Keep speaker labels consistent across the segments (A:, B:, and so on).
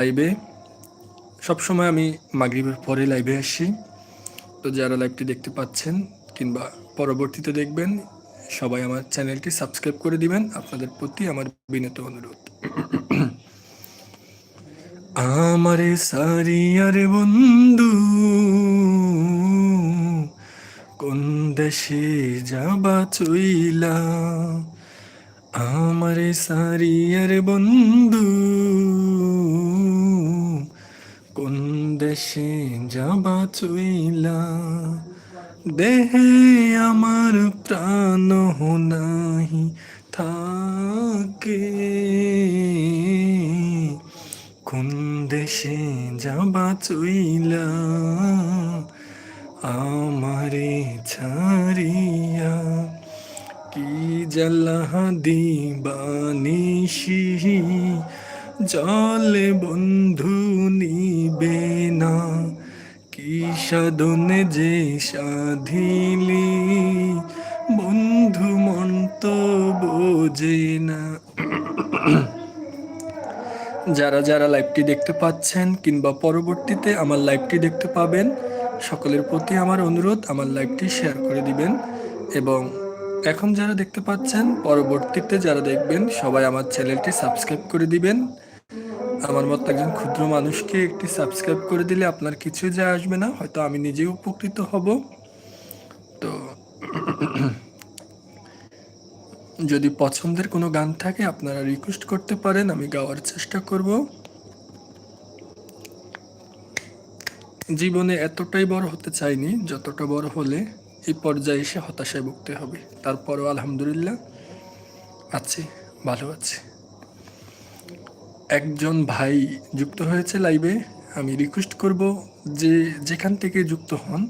A: লাইভে সবসময় আমি মাগরিবের পরে লাইভে আসি। তো যারা লাইভটি দেখতে পাচ্ছেন কিংবা পরবর্তীতে দেখবেন, সবাই আমার চ্যানেলটি সাবস্ক্রাইব করে দিবেন। আপনাদের প্রতি আমার বিনীত অনুরোধ। আমারে সারিয়ার বন্ধু, কোন দেশে যাবা চইলা? আমারে সারিয়ার বন্ধু কোন দেশে যাবা চইলা দেহে আমার প্রাণ নাহি থাকে কোন দেশে যাবা চইলা আমারে ছাড়িয়া কি জলে বন্ধু নিবে না। কি সাধনে যে সাধিলি? বন্ধু মন তো বোঝে না। যারা যারা লাইভটি দেখতে পাচ্ছেন কিংবা পরবর্তীতে আমার লাইভটি দেখতে পাবেন, সকলের প্রতি আমার অনুরোধ, আমার লাইভটি শেয়ার করে দিবেন এবং এখন যারা দেখতে পাচ্ছেন, পরবর্তীতে যারা দেখবেন, সবাই আমার চ্যানেলটি সাবস্ক্রাইব করে দিবেন। আমার মতো একজন ক্ষুদ্র মানুষকে একটি সাবস্ক্রাইব করে দিলে আপনার কিছু যায় আসবে না, হয়তো আমি নিজেও উপকৃত হব। তো, যদি পছন্দের কোনো গান থাকে, আপনারা রিকোয়েস্ট করতে পারেন, আমি গাওয়ার চেষ্টা করব। জীবনে এতটাই বড় হতে চাইনি, যতটা বড় হলে। এই পর্যায়ে এসে হতাশায় ভুগতে হবে। তারপরও আলহামদুলিল্লাহ আছে, ভালো আছে। একজন ভাই যুক্ত হয়েছে লাইভে। আমি রিকোয়েস্ট করব যে যেখান থেকে যুক্ত হন,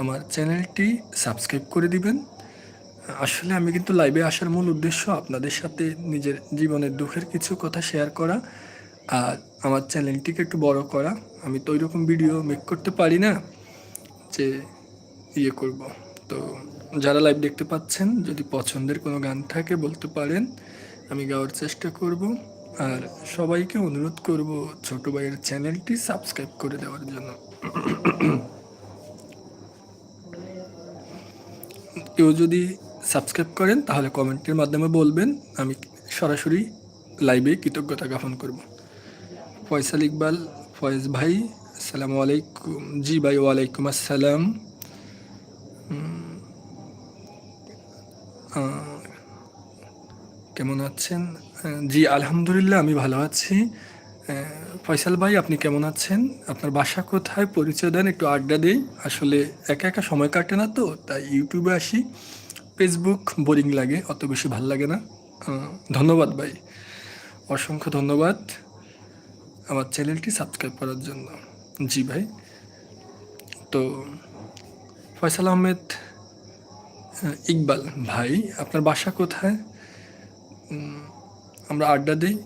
A: আমার চ্যানেলটি সাবস্ক্রাইব করে দিবেন। আসলে আমি কিন্তু লাইভে আসার মূল উদ্দেশ্য আপনাদের সাথে নিজের জীবনের দুঃখের কিছু কথা শেয়ার করা আর আমার চ্যানেলটিকে একটু বড় করা। আমি তো ওইরকম ভিডিও মেক করতে পারি না যে ইয়ে করব। তো যারা লাইভ দেখতে পাচ্ছেন, যদি পছন্দের কোনো গান থাকে বলতে পারেন, আমি গাওয়ার চেষ্টা করব। আর সবাইকে অনুরোধ করব ছোট ভাইয়ের চ্যানেলটি সাবস্ক্রাইব করে দেওয়ার জন্য। কেউ যদি সাবস্ক্রাইব করেন, তাহলে কমেন্টের মাধ্যমে বলবেন, আমি সরাসরি লাইভে কৃতজ্ঞতা জ্ঞাপন করব। ফয়সাল ইকবাল, ফয়েজ ভাই, আসসালামু আলাইকুম। জি ভাই, ওয়ালাইকুম আসসালাম। আছেন? জি, আলহামদুলিল্লাহ, আমি ভালো আছি। ফয়সাল ভাই, আপনি কেমন আছেন? আপনার বাসা কোথায়? পরিচয় দেন, একটু আড্ডা দিই। আসলে একা একা সময় কাটে না তো, তাই ইউটিউবে আসি। ফেসবুক বোরিং লাগে, অত বেশি ভালো লাগে না। ধন্যবাদ ভাই। অসংখ্য ধন্যবাদ আমার চ্যানেলটি সাবস্ক্রাইব করার জন্য। জি ভাই। তো ফয়সাল আহমেদ ইকবাল ভাই, আপনার বাসা কোথায়? আমরা আড্ডা দিই?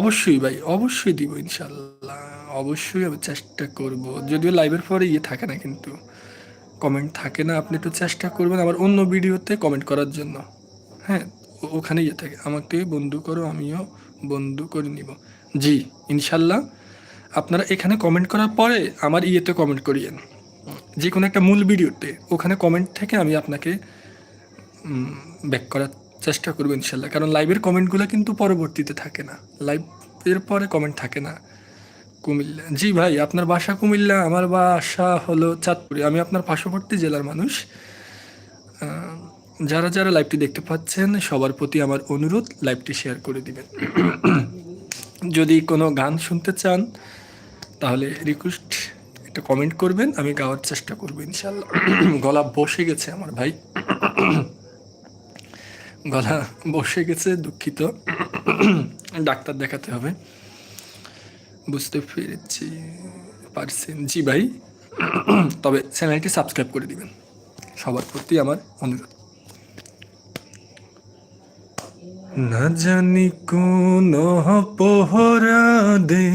A: অবশ্যই ভাই, অবশ্যই দিব ইনশাল্লাহ অবশ্যই আমি চেষ্টা করব। যদিও লাইভের পরে ইয়ে থাকে না কিন্তু। কমেন্ট থাকে না, আপনি একটু চেষ্টা করবেন আবার অন্য ভিডিওতে কমেন্ট করার জন্য। হ্যাঁ ওখানে ইয়ে থাকে। আমাকে বন্ধু করো, আমিও বন্ধু করে নিব। জি ইনশাল্লাহ আপনারা এখানে কমেন্ট করার পরে আমার ইয়েতে কমেন্ট করিয়েন। যে কোনো একটা মূল ভিডিওতে ওখানে কমেন্ট থেকে আমি আপনাকে ব্যাক করার চেষ্টা করব ইনশাল্লাহ। কারণ লাইভের কমেন্টগুলো কিন্তু পরবর্তীতে থাকে না। লাইভের পরে কমেন্ট থাকে না। কুমিল্লা জি ভাই, আপনার বাসা কুমিল্লা, আমার বাসা হলো চাঁদপুরে। আমি আপনার পার্শ্ববর্তী জেলার মানুষ। যারা যারা লাইভটি দেখতে পাচ্ছেন, সবার প্রতি আমার অনুরোধ লাইভটি শেয়ার করে দিবেন। যদি কোনো গান শুনতে চান, তাহলে রিকোয়েস্ট একটা কমেন্ট করবেন, আমি গাওয়ার চেষ্টা করব ইনশাল্লাহ। গলা বসে গেছে আমার ভাই। গলা বসে গেছে, দুঃখিত। ডাক্তার দেখাতে হবে। বুঝতে পেরেছি, পারছেন। জি ভাই, তবে চ্যানেলটি সাবস্ক্রাইব করে দিবেন। সবার প্রতি আমার অনুরোধ। না জানি কোন পহরা দে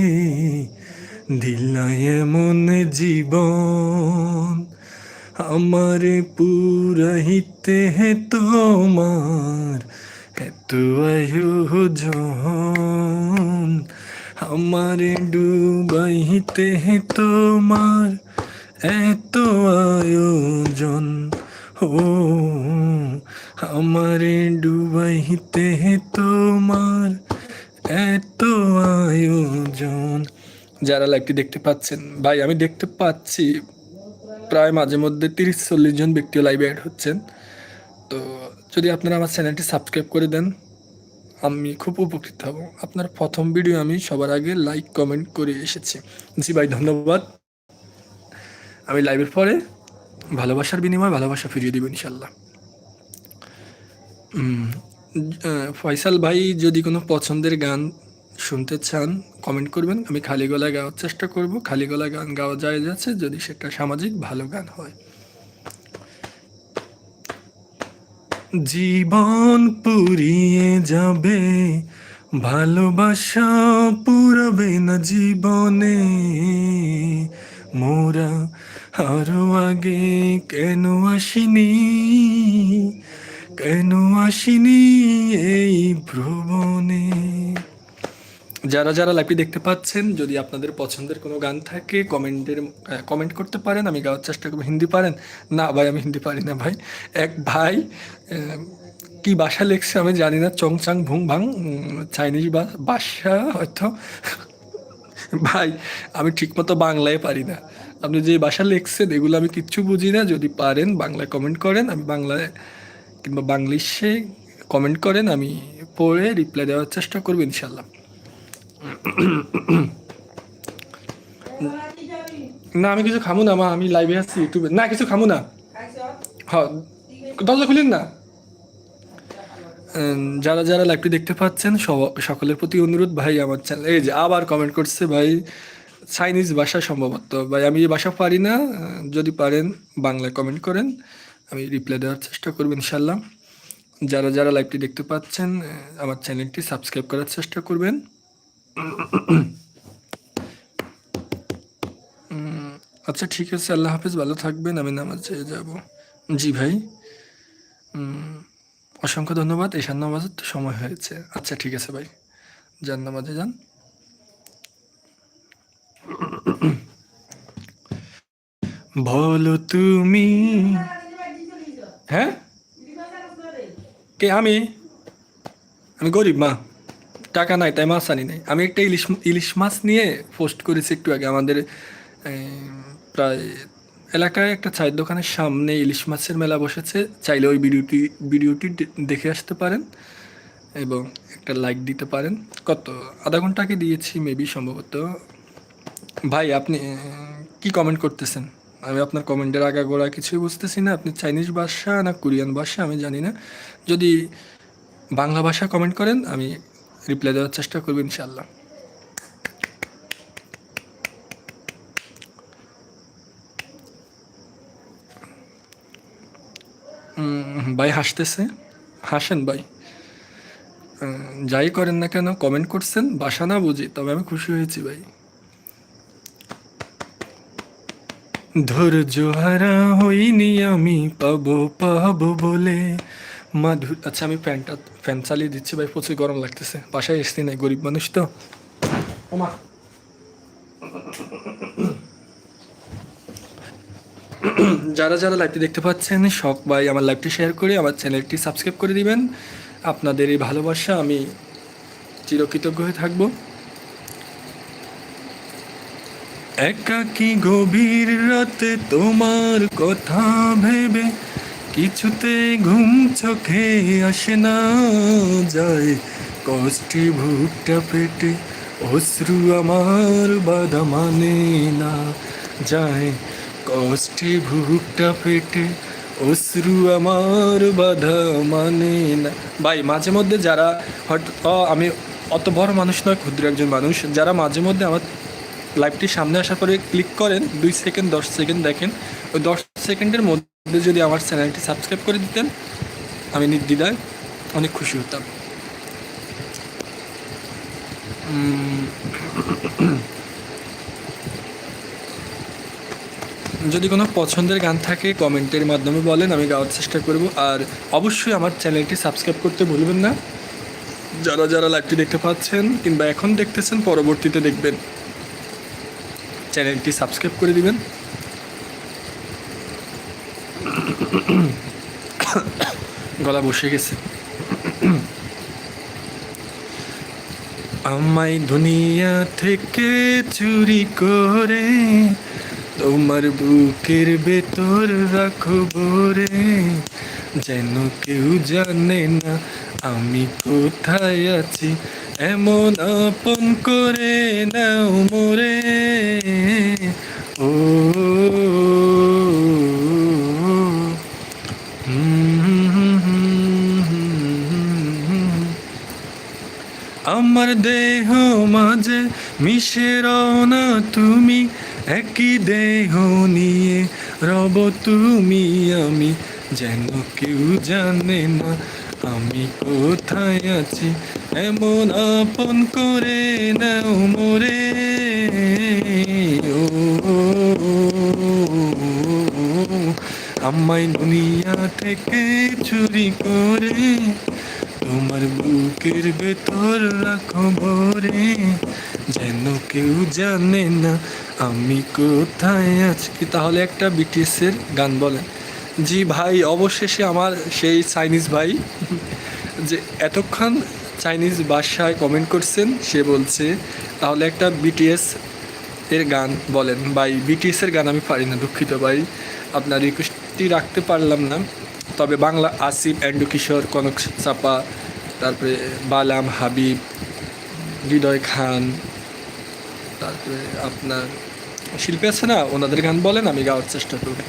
A: দিলায় এমন জীবন। আমারে পুরাহিতে হে তোমার এত আয়োজন আমারে ডুবাইতে তোমার এত আয়োজন ও আমারে ডুবাইতে তোমার এত আয়োজন। যারা লাইভটি দেখতে পাচ্ছেন, ভাই, আমি দেখতে পাচ্ছি প্রায় মাঝে মধ্যে তিরিশ চল্লিশ জন ব্যক্তিও লাইভে অ্যাড হচ্ছেন। তো যদি আপনারা আমার চ্যানেলটি সাবস্ক্রাইব করে দেন, আমি খুব উপকৃত হব। আপনার প্রথম ভিডিও আমি সবার আগে লাইক কমেন্ট করে এসেছি। জি ভাই, ধন্যবাদ। আমি লাইভের পরে ভালোবাসার বিনিময়ে ভালোবাসা ফিরিয়ে দিব ইনশাল্লাহ ফয়সাল ভাই, যদি কোনো পছন্দের গান শুনতে চান কমেন্ট করবেন। আমি খালি গলা গাওয়ার চেষ্টা করব। খালি গলা গান গাওয়া যায় যাচ্ছে যদি সেটা সামাজিক ভালো গান হয়। জীবন পুরিয়ে যাবে, ভালোবাসা পুরাবে না জীবনে। মোরা আরও আগে কেন আসিনি? কেন আসিনি এই ভ্রমণে? যারা যারা লাইভটি দেখতে পাচ্ছেন, যদি আপনাদের পছন্দের কোনো গান থাকে, কমেন্টের কমেন্ট করতে পারেন, আমি গাওয়ার চেষ্টা করব। হিন্দি পারেন? না ভাই, আমি হিন্দি পারি না ভাই। এক ভাই কি বাসা লেখছে আমি জানি না চং চাং ভুং ভাং চাইনিজ বা- ভাষা হয়তো। ভাই, আমি ঠিকমতো বাংলায় পারি না। আপনি যে ভাষা লিখছেন, এগুলো আমি কিচ্ছু বুঝি না। যদি পারেন, বাংলায় কমেন্ট করেন, আমি বাংলায় কিংবা বাংলিশে কমেন্ট করেন, আমি পড়ে রিপ্লাই দেওয়ার চেষ্টা করব ইনশাল্লাহ না, আমি কিছু খামু না, মা, আমি লাইভে আছি ইউটিউবে না, কিছু খামু না। হ্যাঁ দরজা খুলেন না। যারা যারা লাইভটি দেখতে পাচ্ছেন সকলের প্রতি অনুরোধ, ভাই, আমার চ্যানেল এই যে, আবার কমেন্ট করছে, ভাই চাইনিজ ভাষা সম্ভবত। ভাই, আমি এই ভাষা পারি না, যদি পারেন, বাংলায় কমেন্ট করেন, আমি রিপ্লাই দেওয়ার চেষ্টা করব ইনশাল্লাহ যারা যারা লাইভটি দেখতে পাচ্ছেন, আমার চ্যানেলটি সাবস্ক্রাইব করার চেষ্টা করবেন। আচ্ছা ঠিক আছে, আল্লাহ হাফেজ, ভালো থাকবেন, আমি নামাজে যাব। জি ভাই। অসংখ্য ধন্যবাদ এশান নামাজের তো সময় হয়েছে। আচ্ছা ঠিক আছে ভাই। যান নামাজে যান। বলো তুমি। হ্যাঁ? কে, আমি? আমি গরিব, মা। টাকা নাই, তাই মাছ আনি নাই। আমি একটা ইলিশ ইলিশ মাছ নিয়ে পোস্ট করেছি একটু আগে। আমাদের প্রায় এলাকায় একটা চায়ের দোকানের সামনে ইলিশ মাছের মেলা বসেছে। চাইলে ওই ভিডিওটি ভিডিওটি দেখে আসতে পারেন এবং একটা লাইক দিতে পারেন। কত? আধা ঘণ্টা আগে দিয়েছি মেবি সম্ভবত। ভাই, আপনি কি কমেন্ট করতেছেন? আমি আপনার কমেন্টের আগা গোড়া কিছুই বুঝতেছি না। আপনি চাইনিজ ভাষা না কোরিয়ান ভাষা, আমি জানি না। যদি বাংলা ভাষা কমেন্ট করেন, আমি রিপ্লাই দেওয়ার চেষ্টা করব ইনশাল্লাহ ভাই হাসতেছে। হাসেন ভাই। যাই করেন না কেন কমেন্ট করছেন, বাসা না বুঝি, তবে আমি খুশি হয়েছি ভাই। ধৈর্য হারা হইনি আমি, পাবো পাবো বলে। মাধুর আচ্ছা আমি ফ্যানটা ফ্যান চালিয়ে দিচ্ছি ভাই প্রচুর গরম লাগতেছে। বাসায় এসছি নাই গরিব মানুষ তো। ওমা। যারা যারা লাইভটি দেখতে পাচ্ছেন সব ভাই আমার লাইভটি শেয়ার করে আমার চ্যানেলটি সাবস্ক্রাইব করে দিবেন। আপনাদের এই ভালোবাসা আমি চিরকৃতজ্ঞ হয়ে থাকব। একাকি গভীর রাতে তোমার কথা ভেবে কিছুতে ঘুম চোখে আসে না যায়। কষ্টে ভুট্টা পেটে অশ্রু আমার বাধা মানে না যায়। কষ্টে ভুট্টা পেটে অশ্রু আমার বাধা মানে না। ভাই মাঝে মধ্যে যারা অ, আমি অত বড় মানুষ নয় ক্ষুদ্র একজন মানুষ। যারা মাঝে মধ্যে আমার লাইভটি সামনে আসার পরে ক্লিক করেন দুই সেকেন্ড দশ সেকেন্ড দেখেন ওই দশ সেকেন্ডের মধ্যে যদি আমার চ্যানেলটি সাবস্ক্রাইব করে দিতেন, আমি নির্দ্বিধায় অনেক খুশি হতাম। যদি কোনো পছন্দের গান থাকে, কমেন্টের মাধ্যমে বলেন, আমি গাওয়ার চেষ্টা করব। আর অবশ্যই আমার চ্যানেলটি সাবস্ক্রাইব করতে ভুলবেন না। যারা যারা লাইভটি দেখতে পাচ্ছেন কিংবা এখন দেখতেছেন, পরবর্তীতে দেখবেন, চ্যানেলটি সাবস্ক্রাইব করে দিবেন। গলা বসে গেছে। আমায় দুনিয়া থেকে চুরি করে, তোমার বুকের ভেতর রাখব রে যেন কেউ জানে না আমি কোথায় আছি, এমন আপন করে নাও মোরে। দেহ মাঝে মিশে না তুমি। একই দেহ নিয়ে রব তুমি আমি। যেন কেউ জানে না আমি কোথায় আছি। এমন আপন করে নাও মোরে। ও, আমায় দুনিয়া থেকে চুরি করে? তোমার বুকের ভেতর রাখো ভরে। যেন কেউ জানে না আমি কোথায় আছি। তাহলে একটা বিটিএস এর গান বলেন। জি ভাই, অবশেষে আমার সেই চাইনিজ ভাই, যে এতক্ষণ চাইনিজ ভাষায় কমেন্ট করছেন, সে বলছে, তাহলে একটা বিটিএস এর গান বলেন। ভাই বিটিএস এর গান আমি পারি না, দুঃখিত ভাই। আপনার রিকোয়েস্টটি রাখতে পারলাম না। তবে বাংলা আসিফ অ্যান্ডু কিশোর, কনক চাপা, তারপরে বালাম, হাবিব, হৃদয় খান, তারপরে আপনার শিল্পী আছে না? ওনাদের গান বলেন, আমি গাওয়ার চেষ্টা করব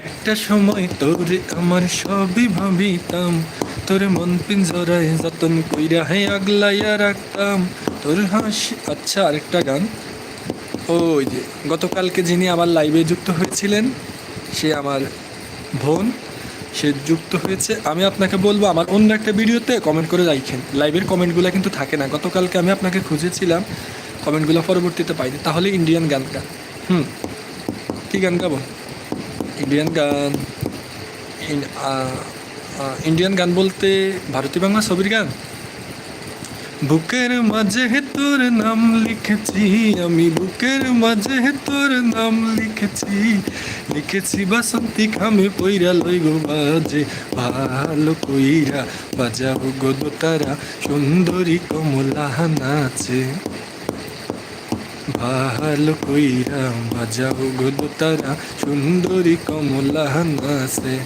A: একটা সময় তোরে আমার সবই ভাবিতাম। তোর মন পিঞ্জরায় যতন কইরা হে আগলাইয়া রাখতাম। তোর হাসি আচ্ছা আরেকটা গান। ওই যে, গতকালকে যিনি আমার লাইভে যুক্ত হয়েছিলেন, সে আমার বোন, সে যুক্ত হয়েছে। আমি আপনাকে বলব, আমার অন্য একটা ভিডিওতে কমেন্ট করে রাখেন। লাইভের কমেন্টগুলো কিন্তু থাকে না। গতকালকে আমি আপনাকে খুঁজেছিলাম কমেন্টগুলো পরবর্তীতে পাইনি। তাহলে ইন্ডিয়ান গান গান হুম, কী গান গাবো? ইন্ডিয়ান গান ইন্ডিয়ান গান বলতে ভারতী বাংলা ছবির গান? বুকের মাঝে তোর নাম লিখেছি, আমি বুকের মাঝে তোর নাম লিখেছি। লিখেছি বাসন্তী খামে পইরা লই গো বাজে ভালো কইরা বাজাও গো দোতারা, সুন্দরী কমলা নাচে। ভালো কইরা বাজাও গো দোতারা, সুন্দরী কমলা নাচে।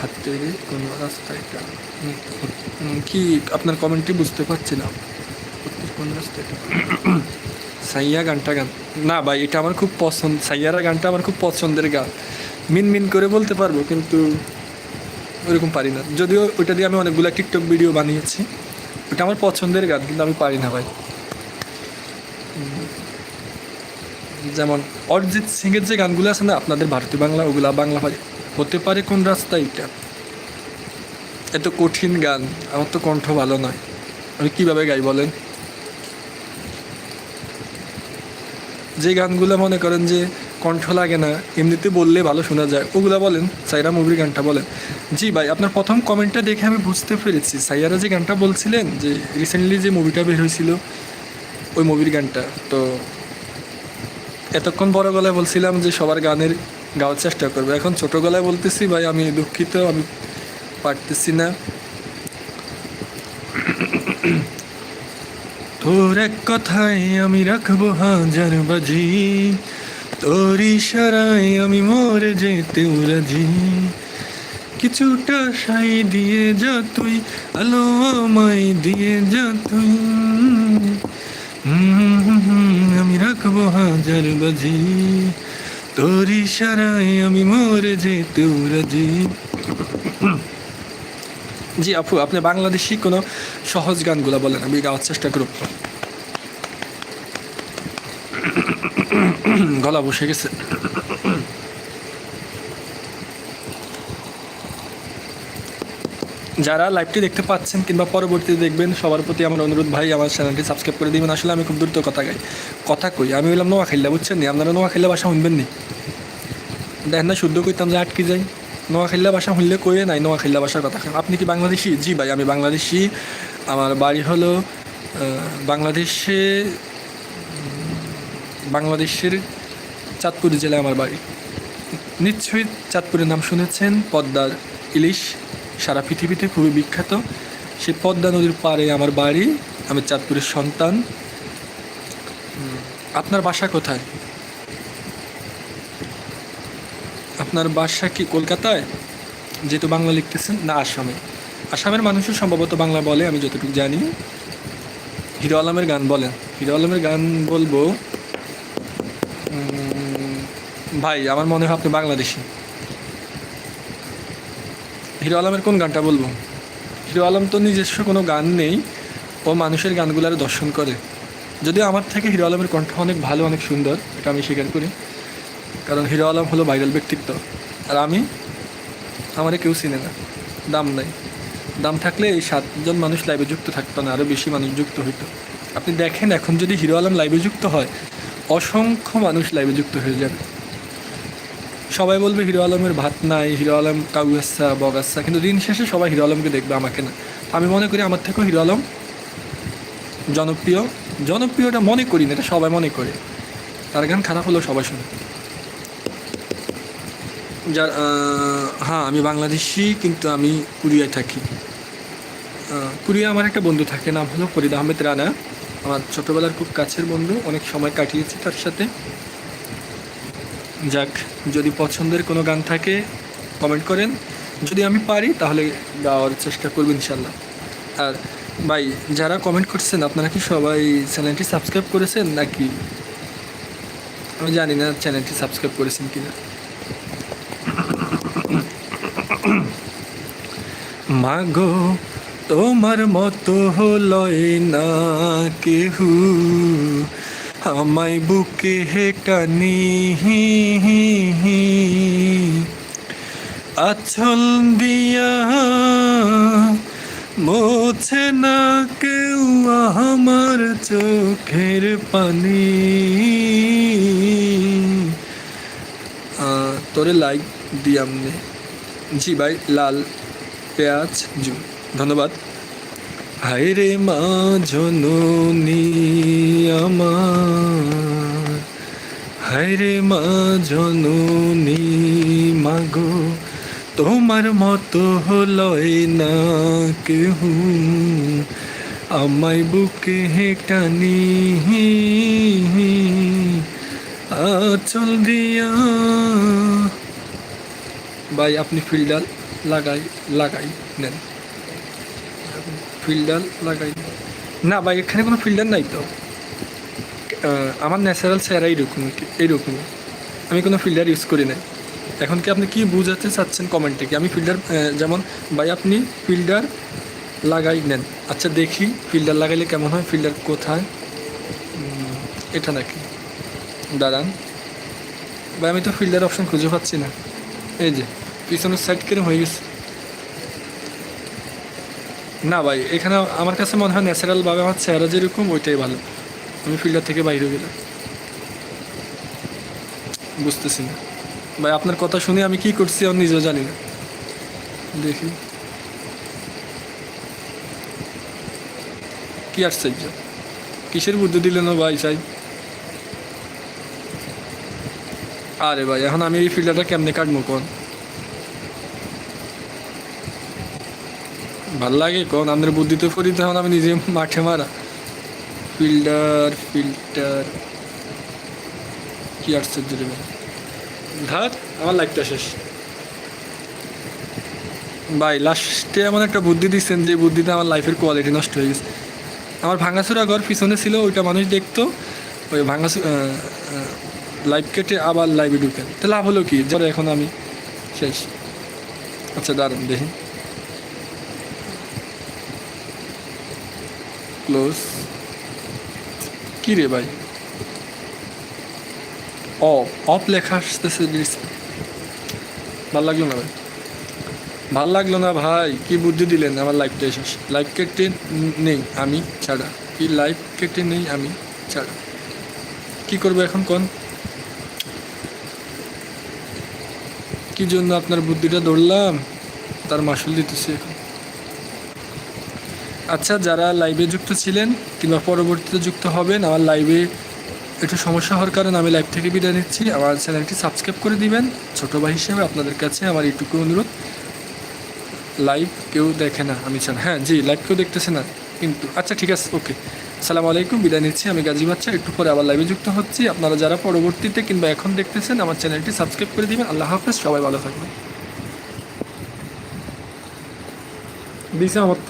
A: হাতের কোনো রাস্তাটা উম, উম, কি আপনার কমেন্টটি বুঝতে পারছি না। কোন রাস্তাটা? সাইয়া গানটা গান। না ভাই এটা আমার খুব পছন্দ সাইয়ারা গানটা আমার খুব পছন্দের গান। মিন মিন করে বলতে পারব কিন্তু ওরকম পারি না। যদিও ওইটা দিয়ে আমি অনেকগুলো টিকটক ভিডিও বানিয়েছি ওটা আমার পছন্দের গান কিন্তু আমি পারি না ভাই। যেমন অরিজিৎ সিংয়ের যে গানগুলো আছে না আপনাদের ভারতীয় বাংলা ওগুলা বাংলা ভাই হতে পারে কোন রাস্তা এটা? এত কঠিন গান, আমার তো কণ্ঠ ভালো নয়। আমি কীভাবে গাই বলেন? যে গানগুলো মনে করেন যে কণ্ঠ লাগে না, এমনিতে বললে ভালো শোনা যায়, ওগুলা বলেন, সাইরা মুভির গানটা বলেন। জি ভাই, আপনার প্রথম কমেন্টটা দেখে আমি বুঝতে পেরেছি। সাইয়ারা যে গানটা বলছিলেন, যে রিসেন্টলি যে মুভিটা বের হয়েছিল, ওই মুভির গানটা, তো এতক্ষণ বড় গলায় বলছিলাম যে সবার গানের গাওয়ার চেষ্টা করব। এখন ছোট গলায় বলতেছি, ভাই, আমি দুঃখিত, আমি পারতেছি না। তোর এক কথায় আমি রাখব হাজার বাজি তোর ইশারায় আমি মরে যেতে রাজি। কিছুটা সাই দিয়ে যা তুই, আলো আমায় দিয়ে যা তুই। আমি রাখব হাজার বাজি। তোর ইশারায় আমি মরে যে তোরা যে জি আপু, আপনি বাংলাদেশি কোনো সহজ গানগুলো বলেন, আমি গাওয়ার চেষ্টা করব গলা বসে গেছে। যারা লাইভটি দেখতে পাচ্ছেন কিংবা পরবর্তীতে দেখবেন, সবার প্রতি আমার অনুরোধ, ভাই, আমার চ্যানেলটি সাবস্ক্রাইব করে দিবেন। আসলে আমি খুব দ্রুত কথা গাই কথা কই। আমি বললাম নোয়া খাইলা বুঝছেন নি? আপনারা নোয়া খাইলা বাসা শুনবেন নি? দেখেন না, শুদ্ধ কইতাম যে আটকে যাই। নোয়াখাইল্লা ভাষা হইলে কয়ে নাই নোয়াখাইল্লা ভাষার কথা। আপনি কি বাংলাদেশি? জি ভাই, আমি বাংলাদেশি। আমার বাড়ি হলো বাংলাদেশে, বাংলাদেশের চাঁদপুর জেলায় আমার বাড়ি। নিশ্চয়ই চাঁদপুরের নাম শুনেছেন পদ্মার ইলিশ। সারা পৃথিবীতে খুবই বিখ্যাত। সেই পদ্মা নদীর পাড়ে আমার বাড়ি, আমি চাঁদপুরের সন্তান। আপনার বাসা কোথায়? আপনার বাসা কি কলকাতায়? যেহেতু বাংলা লিখতেছেন, না আসামে। আসামের মানুষও সম্ভবত বাংলা বলে, আমি যতটুকু জানি। হিরো আলমের গান বলেন। হিরো আলমের গান বলব ভাই, আমার মনে হয় আপনি বাংলাদেশি। হিরো আলমের কোন গানটা বলব? হিরো আলম তো নিজস্ব কোনো গান নেই, ও মানুষের গানগুলার দর্শন করে। যদিও আমার থেকে হিরো আলমের কণ্ঠ অনেক ভালো, অনেক সুন্দর, এটা আমি স্বীকার করি। কারণ হিরো আলম হলো ভাইরাল ব্যক্তিত্ব। আর আমি, আমারে কেউ চিনে না। দাম নাই। দাম থাকলে এই সাতজন মানুষ লাইভে যুক্ত থাকতো না আরও বেশি মানুষ যুক্ত হইতো। আপনি দেখেন, এখন যদি হিরো আলম লাইভে যুক্ত হয়, অসংখ্য মানুষ লাইভে যুক্ত হয়ে যাবে। সবাই বলবে হিরো আলমের ভাত নাই, হিরো আলম কাউয়াসা বগাসা কিন্তু দিন শেষে সবাই হিরো আলমকে দেখবে আমাকে না। আমি মনে করি আমার থেকেও হিরো আলম জনপ্রিয়। জনপ্রিয়টা মনে করি না, এটা সবাই মনে করে। তার গান খারাপ হলেও সবাই শুনে। যার হ্যাঁ আমি বাংলাদেশি, কিন্তু আমি কুরিয়ায় থাকি। কুরিয়া আমার একটা বন্ধু থাকে, নাম হলো ফরিদ আহমেদ রানা। আমার ছোটোবেলার খুব কাছের বন্ধু, অনেক সময় কাটিয়েছি তার সাথে। যাক, যদি পছন্দের কোনো গান থাকে কমেন্ট করেন। যদি আমি পারি, তাহলে গাওয়ার চেষ্টা করব ইনশাল্লাহ। আর ভাই, যারা কমেন্ট করছেন, আপনারা কি সবাই চ্যানেলটি সাবস্ক্রাইব করেছেন নাকি? আমি জানি না চ্যানেলটি সাবস্ক্রাইব করেছেন কিনা। মাগো, তোমার মতো হলয় না কেহু। আমায় বুকে হে টানি আছল দিয়া মোছে না কেউ আমার চোখের পানি। তোরে লাইক দিয়াম নে। জি ভাই, লাল, পেঁয়াজ জু ধন্যবাদ। হায় রে মা জননী আমার। হায় রে মা জননী মাগো, তোমার মতো হলয় না কেহু। আমায় বুকে হে টানি আচল দিয়া। ভাই, আপনি ফিল্ডার লাগাই লাগাই নেন। ফিল্ডার লাগাই। না ভাই, এখানে কোনো ফিল্ডার নাই তো। আমার ন্যাচারাল চেহারা এইরকম এইরকম আমি কোনো ফিল্ডার ইউজ করি না এখন কি আপনি কি বুঝাতে চাচ্ছেন কমেন্টে কি? আমি ফিল্ডার যেমন, ভাই আপনি ফিল্ডার লাগাই নেন। আচ্ছা দেখি ফিল্ডার লাগাইলে কেমন হয়? ফিল্ডার কোথায়? এটা নাকি। দাঁড়ান। ভাই, আমি তো ফিল্ডার অপশন খুঁজে পাচ্ছি না। এই যে, পিছনের সাইড কিরম হয়ে গেছে? না ভাই, এখানে আমার কাছে মনে হয় ন্যাচারালভাবে আমার চেহারা যেরকম, ওইটাই ভালো। আমি ফিল্ডার থেকে বাইরে গেলাম। বুঝতেছি না। ভাই, আপনার কথা শুনে আমি কি করছি আমি নিজেও জানি না। দেখি। কি আশ্চর্য। কিসের বুদ্ধি দিলেন ভাই চাই আরে ভাই, এখন আমি এই ফিল্ডারটা কেমনে কাটবো কোন? ভালো লাগে, কোন আপনার বুদ্ধিতে করি, তখন আমি নিজে মাঠে মারা। Fielder, filter. কি আশ্চর্য ভাই। ধার, আমার লাইফটা শেষ। ভাই লাস্টে এমন একটা বুদ্ধি দিচ্ছেন যে বুদ্ধিতে আমার লাইফের কোয়ালিটি নষ্ট হয়ে গেছে। আমার ভাঙাচুরা ঘর পিছনে ছিল, ওইটা মানুষ দেখতো। ওই ভাঙাচু লাইভ কেটে আবার লাইভে ঢুকেন। তো লাভ হলো কি? যারা এখন আমি শেষ। আচ্ছা দাঁড়ান, দেখি। ক্লোজ কি রে ভাই? অফ অফ লেখা আসতেছে ভালো লাগল না ভাই? ভালো লাগল না ভাই, কি বুদ্ধি দিলেন আমার লাইফটা শেষ লাইফ কেটে নেই আমি, ছাড়া। কি লাইফ কেটে নেই আমি, ছাড়া। কি করব এখন কোন? কি জন্য আপনার বুদ্ধিটা ধরলাম? তার মাসুল দিতেছি এখন। আচ্ছা যারা লাইভে যুক্ত ছিলেন কিংবা পরবর্তীতে যুক্ত হবেন, আমার লাইভে একটু সমস্যা হওয়ার কারণে আমি লাইভ থেকে বিদায় নিচ্ছি। আমার চ্যানেলটি সাবস্ক্রাইব করে দিবেন। ছোটো ভাই হিসেবে আপনাদের কাছে আমার এইটুকু অনুরোধ। লাইভ কেউ দেখে না, আমি চান হ্যাঁ জি লাইভ কেউ দেখতেছে না, কিন্তু আচ্ছা ঠিক আছে ওকে সালাম আলাইকুম, বিদায় নিচ্ছি। আমি গাজী বাচ্চা, একটু পরে আবার লাইভে যুক্ত হচ্ছি। আপনারা যারা পরবর্তীতে কিংবা এখন দেখতেছেন, আমার চ্যানেলটি সাবস্ক্রাইব করে দিবেন। আল্লাহ হাফেজ, সবাই ভালো থাকবেন। দিশা অর্থ